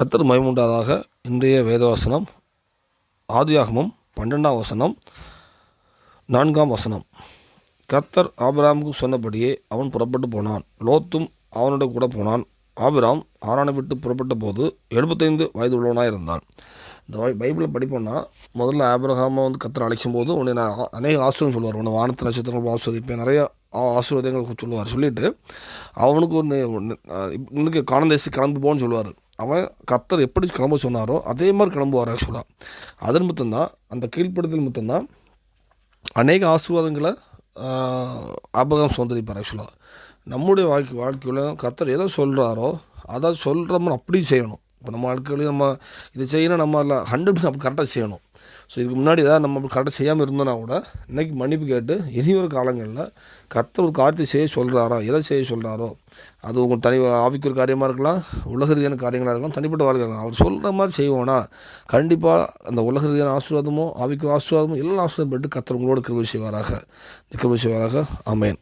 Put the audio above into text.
கத்தர் மயமுண்டாதாக இன்றைய வேதவசனம் ஆதியாகமம் பன்னெண்டாம் வசனம் நான்காம் வசனம். கத்தர் ஆபிராமுக்கு சொன்னபடியே அவன் புறப்பட்டு போனான். லோத்தும் அவனோட கூட போனான். ஆபிராம் ஆரானை விட்டு புறப்பட்ட போது எழுபத்தைந்து வயது உள்ளவனாக இருந்தான் இந்த பைபிளை படிப்போம்னா முதல்ல ஆபிரகாமை வந்து கத்தர் அழைக்கும் போது உன்னை நான் அநேக ஆசிரியம் சொல்லுவார். உன்னை வானத்து நட்சத்திரங்கள் ஆசிரியப்பேன் நிறைய ஆ- ஆசீர்வாதங்கள் சொல்லுவார். சொல்லிவிட்டு அவனுக்கு ஒன்று இன்னைக்கு காணந்தேசி கிளம்பி போன்னு சொல்லுவார். அவன் கத்தர் எப்படி கிளம்ப சொன்னாரோ அதே மாதிரி கிளம்புவார் ஆக்சுவலாக அதன் மட்டும்தான் அந்த கீழ்ப்படுத்தல் மட்டும்தான். அநேக ஆசீர்வாதங்களை ஆபகம் சுதந்திரிப்பார் ஆக்சுவலாக நம்முடைய வாழ்க்கை வாழ்க்கையில் கத்தர் எதை சொல்கிறாரோ அதை சொல்கிற மாதிரி அப்படி செய்யணும். இப்போ நம்ம வாழ்க்கையிலையும் நம்ம இது செய்யணும் நம்ம அதில் ஹண்ட்ரட் பர்சன்ட் கரெக்டாக செய்யணும். ஸோ இதுக்கு முன்னாடி ஏதாவது நம்ம கரெக்டாக செய்யாமல் இருந்தோம்னா கூட இன்றைக்கி மன்னிப்பு கேட்டு இனி ஒரு காலங்களில் கத்தர் ஒரு காரியத்தை செய்ய சொல்கிறாரோ எதை செய்ய சொல்கிறாரோ அது உங்கள் தனி ஆவிக்கு ஒரு காரியமாக இருக்கலாம் உலக ரீதியான காரியங்களாக இருக்கலாம் தனிப்பட்ட வாழ்க்கை இருக்கலாம். அவர் சொல்கிற மாதிரி செய்வோன்னா கண்டிப்பாக அந்த உலக ரீதியான ஆசீர்வாதமோ ஆவிக்கு ஆசீர்வாதமோ எல்லாம் ஆசீர்வாதம் பெற்று கத்தர் உங்களோட கிருபி செய்வாராக. இந்த செய்வாராக. அமேன்